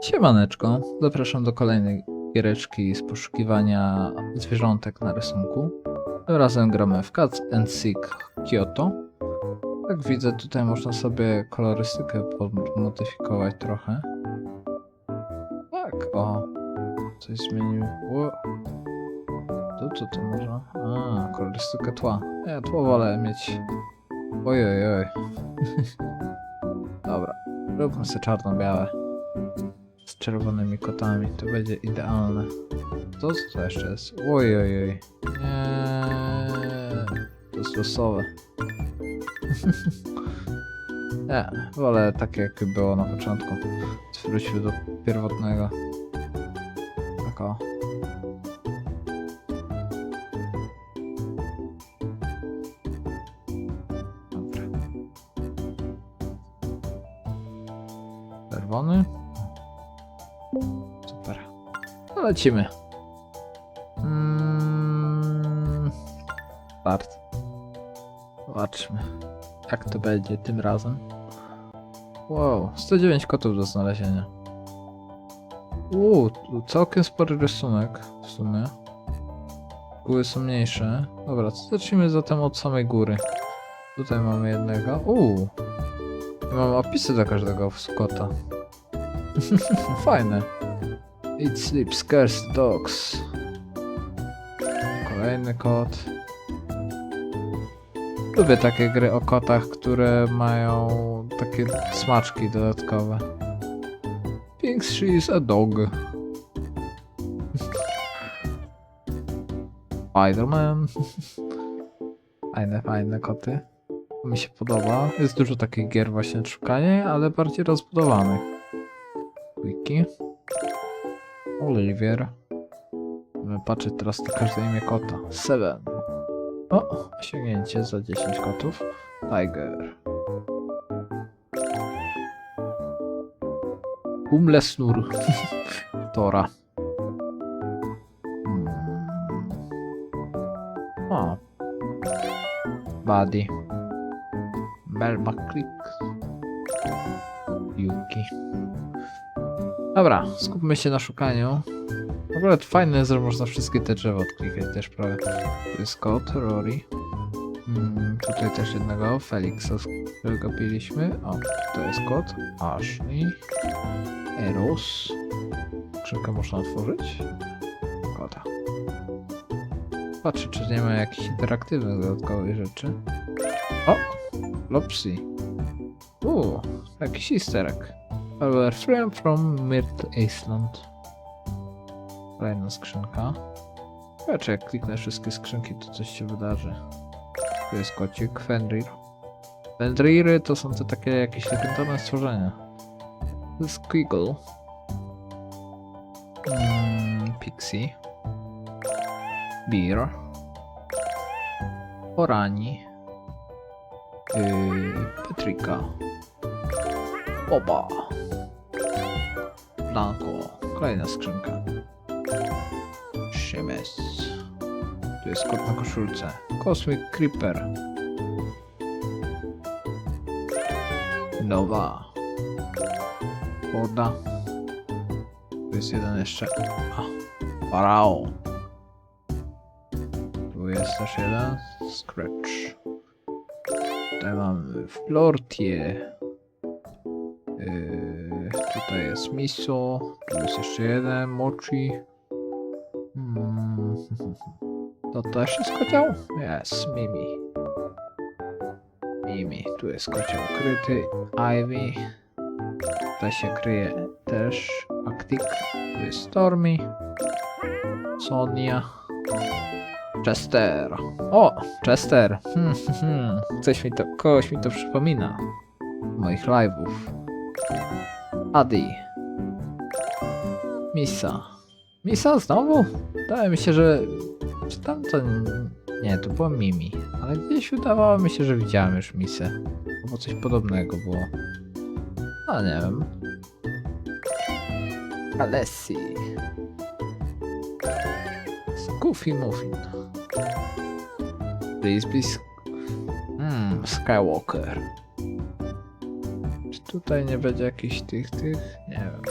Siemaneczko, zapraszam do kolejnej giereczki z poszukiwania zwierzątek na rysunku. Tym razem gramy w Cats and Seek Kyoto. Jak widzę, tutaj można sobie kolorystykę podmodyfikować trochę. Tak, o. Coś zmienił. O. To co to można? A, kolorystykę tła. Ja tło wolę mieć. Oj, oj, oj. Dobra, róbmy sobie czarno-białe czerwonymi kotami. To będzie idealne. To co to jeszcze jest? Oj, oj, oj. Nie, to jest losowe. Nie, wolę takie jak było na początku. Wróćmy do pierwotnego. Tak o. lecimy. Mm, start. Zobaczmy, jak to będzie tym razem. Wow, 109 kotów do znalezienia. Uuu, całkiem spory rysunek w sumie. Góry są mniejsze. Dobra, zacznijmy zatem od samej góry. Tutaj mamy jednego. Uuu. Mamy opisy do każdego kota. Fajne. Eat, sleep, scarce dogs. Kolejny kot. Lubię takie gry o kotach, które mają takie smaczki dodatkowe. Thinks she is a dog. Spiderman. Fajne, fajne koty. Mi się podoba. Jest dużo takich gier właśnie szukanie, ale bardziej rozbudowanych. Wiki. Oliwier. Będę patrzeć teraz na każde imię kota. Seven. O, osiągnięcie za 10 kotów. Tiger. Umlesnur. Tora. Hmm. O. Buddy. Creek. Dobra, skupmy się na szukaniu. W ogóle to fajne że można wszystkie te drzewa odklikać też prawie. Tu jest kot, Rory. Mm, tutaj też jednego, Felixa, którego piliśmy. O, to jest kot, Ashley. Eros. Skrzynkę można otworzyć. Kota. Patrzę, czy nie ma jakichś interaktywnych dodatkowych rzeczy. O! Lopsy. Uuu, jakiś easter Our friend from Myrtle Island. Kolejna skrzynka. Patrz, jak kliknę wszystkie skrzynki, to coś się wydarzy. Tu jest kocik, Fenrir. Fenriry to są te takie jakieś legendarne stworzenia. Squiggle. Mm, Pixie. Beer. Orani. Yy, Petrika. Oba. Blanco. Kolejna skrzynka. Szymes. Tu jest kot na koszulce. Cosmic Creeper. Nowa. Woda. Tu jest jeden jeszcze. A, Farao. Tu jest też jeden. Scratch. Tutaj mamy Flortie. Yy, tutaj jest miso. Tu jest jeszcze jeden. Mochi. Mm. To też jest kocioł? Jest, Mimi. Mimi. Tu jest kocioł kryty. Ivy. Tutaj się kryje też Actic. Tu jest Stormy. Sonia. Chester. O, Chester. Hmm, hmm, hmm. Coś mi to, kogoś mi to przypomina. Moich live'ów. Adi. Misa. Misa znowu? Wydaje mi się, że... Czy tamto... Nie, to była Mimi. Ale gdzieś wydawało mi się, że widziałem już Misę. Albo coś podobnego było. A nie wiem. Alessi. Goofy Muffin. Please, please. Hmm, Skywalker. Tutaj nie będzie jakichś tych, tych? Nie wiem.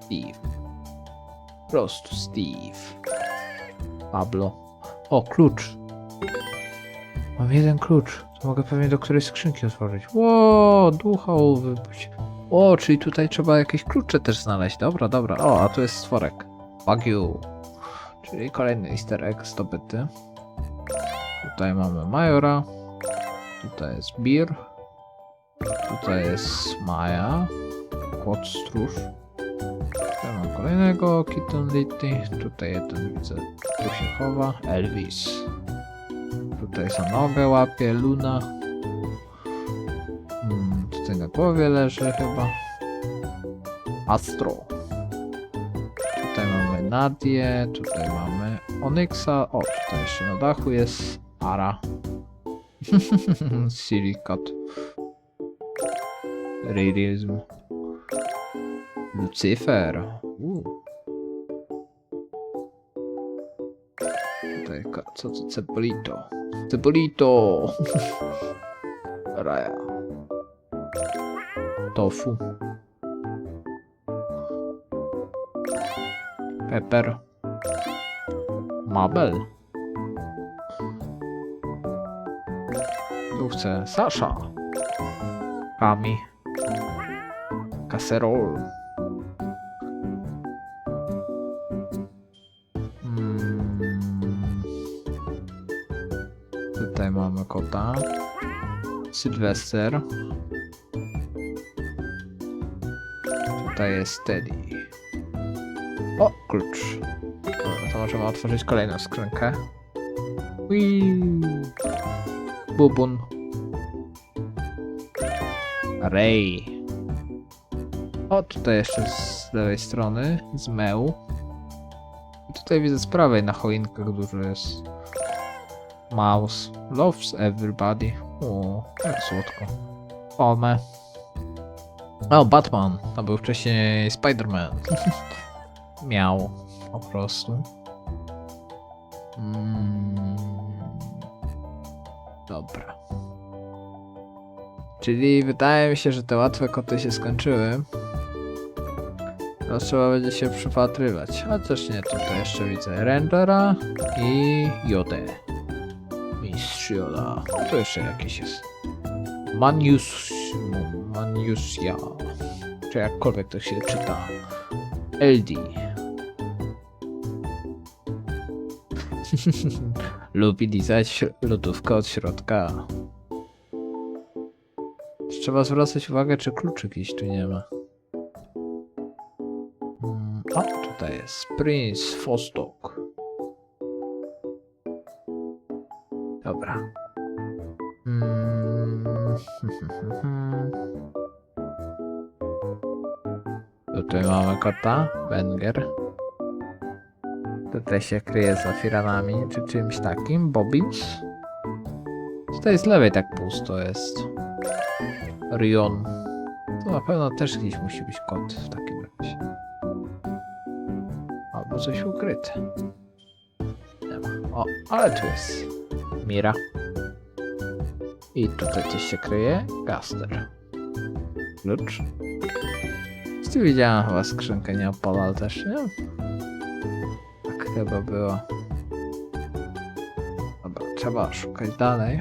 Steve. Po prostu Steve. Pablo. O, klucz. Mam jeden klucz. To mogę pewnie do którejś skrzynki otworzyć. Ło, ducha wypuść. O, czyli tutaj trzeba jakieś klucze też znaleźć. Dobra, dobra. O, a tu jest stworek. Wagyu. Czyli kolejny easter egg zdobyty. Tutaj mamy Majora. Tutaj jest Bir. Tutaj jest Maja. Kłod stróż. Tutaj mam kolejnego Kitten Litty. Tutaj jeden widzę, tu się chowa. Elvis. Tutaj za nogę łapie Luna. Hmm, tutaj na głowie leży chyba. Astro. Tutaj mamy Nadię, tutaj mamy Onyxa. O, tutaj jeszcze na dachu jest Ara. Silikat. Realism. Lucifer. Uh. Tutaj, ka- co to? Cebolito. Cebolito! Raja. Tofu. Pepper. Mabel. Tu Sasza. Kami. Kaserol. Mm. Tutaj mamy kota. Sylwester. Tutaj jest Teddy. O, klucz. Dobra, to możemy otworzyć kolejną skrzynkę. Whee! Bubun. Ray. O, tutaj jeszcze z lewej strony, z Meł. I tutaj widzę z prawej na choinkach dużo jest. Mouse. Loves everybody. O, jak słodko. Ome. O, Batman. To był wcześniej Spider-Man. Miał. Po prostu. Mm. Dobra. Czyli wydaje mi się, że te łatwe koty się skończyły. Teraz trzeba będzie się przypatrywać. Chociaż nie, tutaj jeszcze widzę Rangera i Jodę. Mistrz Joda. Tu jeszcze jakiś jest. Manius... Maniusia. Czy jakkolwiek to się czyta. LD. Lubi lizać lodówkę od środka. Trzeba zwracać uwagę, czy kluczyk gdzieś tu nie ma. O, tutaj jest Prince Fostok. Dobra. Mm, Tutaj mamy kota, Wenger. Tutaj się kryje za firanami, czy czymś takim. Bobbins. Tutaj z lewej tak pusto jest. Rion. To na pewno też gdzieś musi być kot w takim coś ukryte. Nie ma. O, ale tu jest. Mira. I tutaj coś się kryje. Gaster. Klucz. Tu widziałem chyba skrzynkę Neopolal też, nie? Tak chyba było. Dobra, trzeba szukać dalej.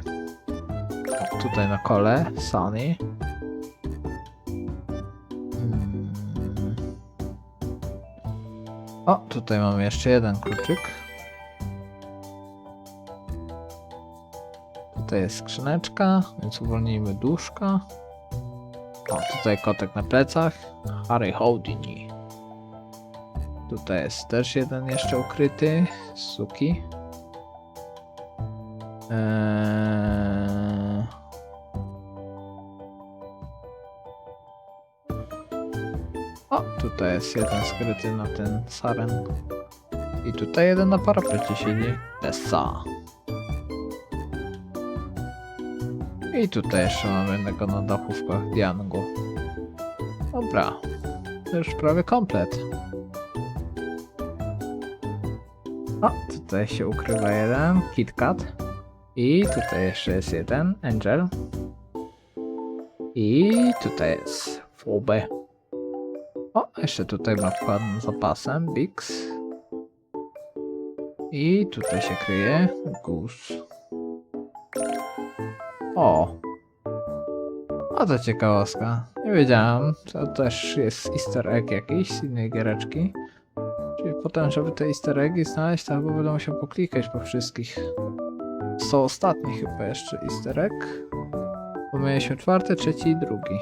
Tutaj na kole, Sunny. O, tutaj mamy jeszcze jeden kluczyk. Tutaj jest skrzyneczka, więc uwolnijmy duszka. O, tutaj kotek na plecach. Harry Houdini. Tutaj jest też jeden jeszcze ukryty. Suki. Eee... tutaj jest jeden skryty na ten saren. I tutaj jeden na parapecie siedzi. Tessa. I tutaj jeszcze mamy jednego na dachówkach Diangu. Dobra. To już prawie komplet. O, tutaj się ukrywa jeden KitKat. I tutaj jeszcze jest jeden Angel. I tutaj jest Fobe. Jeszcze tutaj ma wkład z zapasem, Bix. I tutaj się kryje Gus. O! A to ciekawostka. Nie wiedziałem. To też jest easter egg jakiś z innej giereczki. Czyli potem, żeby te easter eggi znaleźć, to chyba będę musiał poklikać po wszystkich. Są ostatni chyba jeszcze easter egg. Bo mieliśmy czwarty, trzeci i drugi.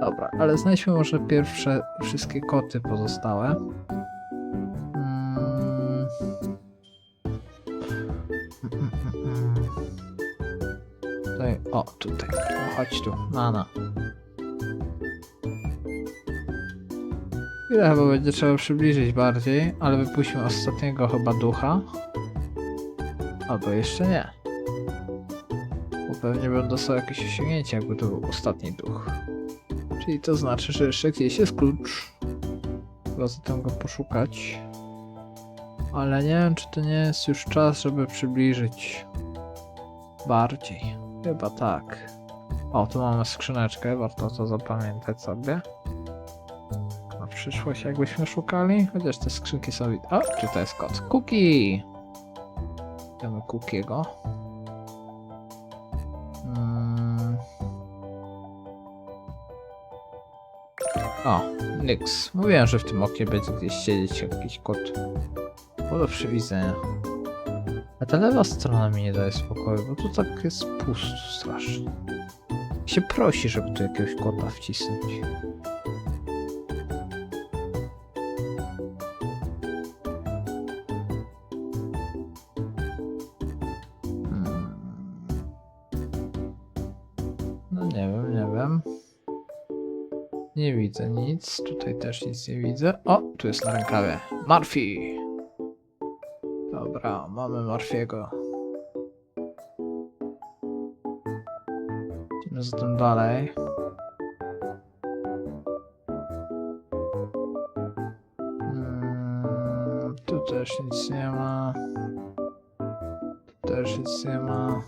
Dobra, ale znajdźmy może pierwsze wszystkie koty pozostałe. Mm. Tutaj, o, tutaj. No, chodź tu, Nana. Ile chyba będzie trzeba przybliżyć bardziej, ale wypuśćmy ostatniego chyba ducha. Albo jeszcze nie. Bo pewnie będą dostał jakieś osiągnięcie, jakby to był ostatni duch. Czyli to znaczy, że jeszcze gdzieś jest klucz. Zatem go poszukać. Ale nie wiem, czy to nie jest już czas, żeby przybliżyć bardziej. Chyba tak. O, tu mamy skrzyneczkę, warto to zapamiętać sobie. Na przyszłość jakbyśmy szukali, chociaż te skrzynki są... O, czy to jest kot? Cookie! Mamy Cookiego. Mm. O, Nyx. Mówiłem, że w tym oknie będzie gdzieś siedzieć jakiś kot. Do przewidzenia. A ta lewa strona mi nie daje spokoju, bo tu tak jest pusto strasznie. Się prosi, żeby tu jakiegoś kota wcisnąć. Nie widzę nic, tutaj też nic nie widzę. O, tu jest na rękawie. Murphy! Dobra, mamy Marfiego. Idziemy zatem dalej. Mm, tu też nic nie ma. Tu też nic nie ma.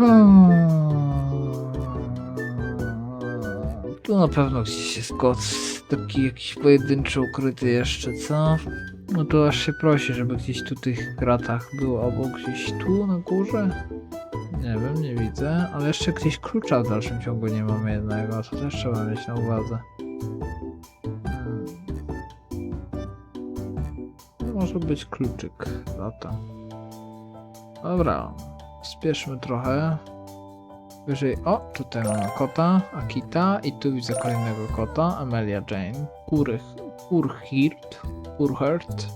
Hmm. Tu na pewno gdzieś jest kot, taki jakiś pojedynczy ukryty jeszcze, co? No to aż się prosi, żeby gdzieś tu tych kratach był, albo gdzieś tu na górze? Nie wiem, nie widzę, ale jeszcze gdzieś klucza w dalszym ciągu nie mamy jednego, to też trzeba mieć na uwadze. Hmm. Może być kluczyk, lata. Dobra, spieszmy trochę. Wyżej, o, tutaj mamy kota, Akita i tu widzę kolejnego kota, Amelia Jane, Kurych, Kurhirt.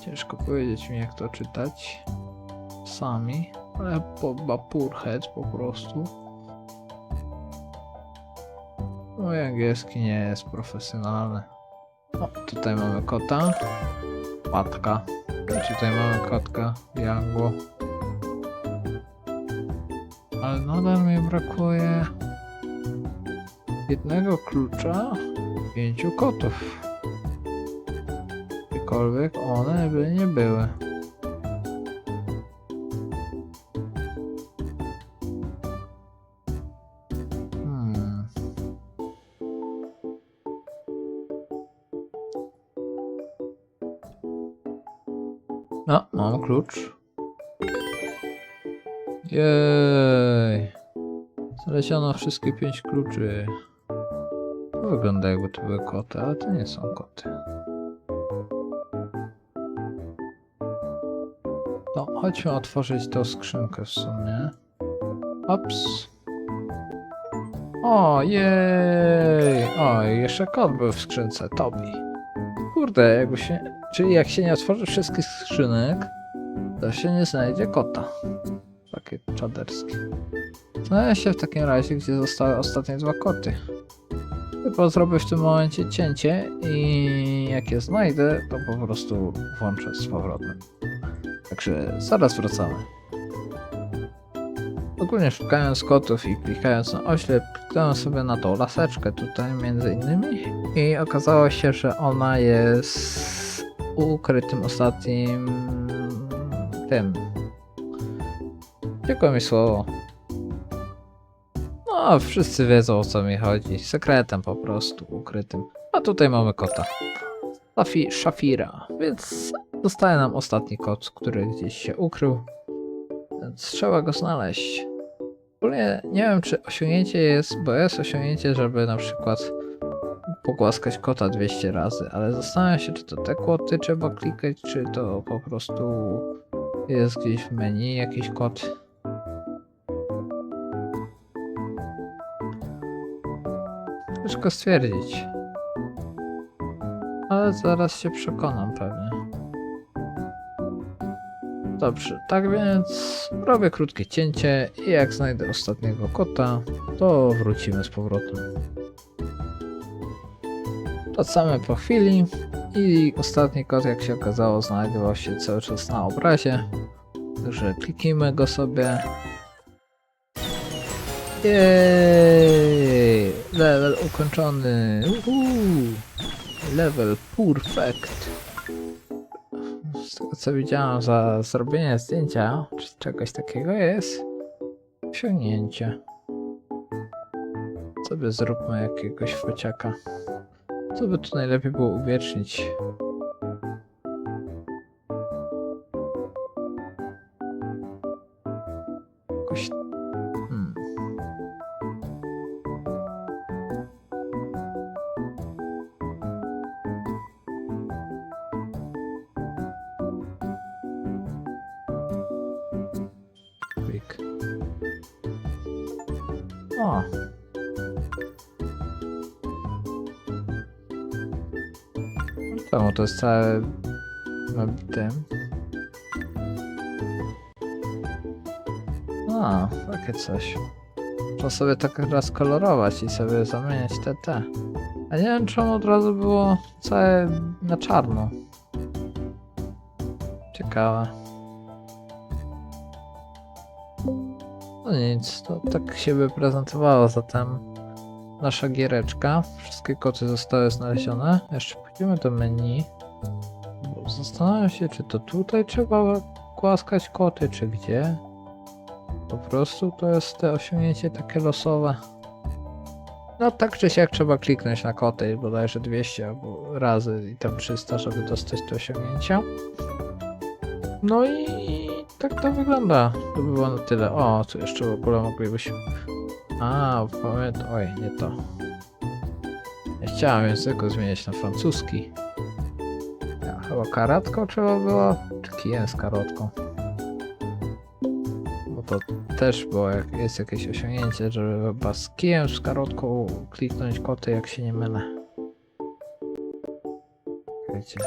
Ciężko powiedzieć mi jak to czytać sami, ale chyba Purhead po prostu. Mój angielski nie jest profesjonalny. O, tutaj mamy kota, łatka. I tutaj mamy kotka, Jango. Ale nadal mi brakuje jednego klucza pięciu kotów. Gdziekolwiek one by nie były. Klucz. Jej. Zalesiono wszystkie pięć kluczy. To wygląda jakby to były koty, ale to nie są koty. No, chodźmy otworzyć tą skrzynkę w sumie. Ops. O, jej! O, jeszcze kot był w skrzynce, Tobi. Kurde, jakby się... Czyli jak się nie otworzy wszystkich skrzynek, to się nie znajdzie kota. Takie czaderskie. Znajdę się w takim razie, gdzie zostały ostatnie dwa koty. Chyba zrobię w tym momencie cięcie i jak je znajdę, to po prostu włączę z powrotem. Także zaraz wracamy. Ogólnie szukając kotów i klikając na oślep, kliknąłem sobie na tą laseczkę tutaj między innymi i okazało się, że ona jest ukrytym ostatnim tym. Dziękuję mi słowo. No, wszyscy wiedzą o co mi chodzi. Sekretem po prostu ukrytym. A tutaj mamy kota. Safi Shafira, więc zostaje nam ostatni kot, który gdzieś się ukrył. Więc trzeba go znaleźć. Ogólnie nie wiem, czy osiągnięcie jest, bo jest osiągnięcie, żeby na przykład pogłaskać kota 200 razy, ale zastanawiam się, czy to te kłoty trzeba klikać, czy to po prostu jest gdzieś w menu jakiś kot. Ciężko stwierdzić. Ale zaraz się przekonam pewnie. Dobrze, tak więc robię krótkie cięcie i jak znajdę ostatniego kota, to wrócimy z powrotem. Wracamy po chwili i ostatni kot, jak się okazało, znajdował się cały czas na obrazie. Także kliknijmy go sobie. Jej! Level ukończony! Uhu! Level perfect! Z tego co widziałem za zrobienie zdjęcia, czy czegoś takiego jest osiągnięcie. Sobie zróbmy jakiegoś fociaka. Co by tu najlepiej było uwiecznić? O! Czemu to jest całe nabite? A, takie coś. Można sobie tak raz kolorować i sobie zamieniać te te. A nie wiem czemu od razu było całe na czarno. Ciekawe. No nic, to tak się by prezentowało zatem nasza giereczka. Wszystkie koty zostały znalezione. Jeszcze pójdziemy do menu. Bo zastanawiam się, czy to tutaj trzeba głaskać koty, czy gdzie. Po prostu to jest te osiągnięcie takie losowe. No tak czy siak trzeba kliknąć na koty bodajże 200 albo razy i tam 300, żeby dostać to osiągnięcia. No i tak to wygląda. To by było na tyle. O, tu jeszcze w ogóle moglibyśmy... A, pamiętam. Oj, nie to. Nie chciałem języku zmieniać na francuski. Ja, chyba karatką trzeba było? Czy kijem z karotką? Bo to też było, jak jest jakieś osiągnięcie, żeby chyba z kijem z karotką kliknąć koty, jak się nie mylę. Wiecie.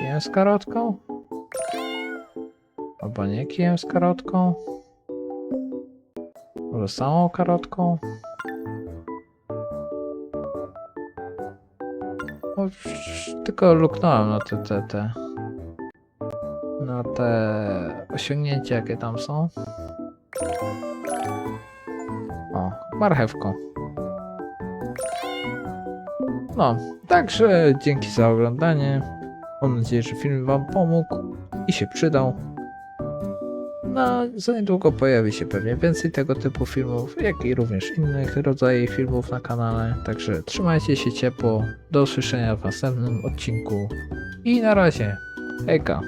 Kijem z karotką? Kijem z karotką? Może samą karotką? O, sz- tylko luknąłem na te, te, te. Na te osiągnięcia, jakie tam są. O, marchewką. No, także dzięki za oglądanie. Mam nadzieję, że film Wam pomógł i się przydał. No, za niedługo pojawi się pewnie więcej tego typu filmów, jak i również innych rodzajów filmów na kanale. Także trzymajcie się ciepło. Do usłyszenia w następnym odcinku. I na razie. Hejka.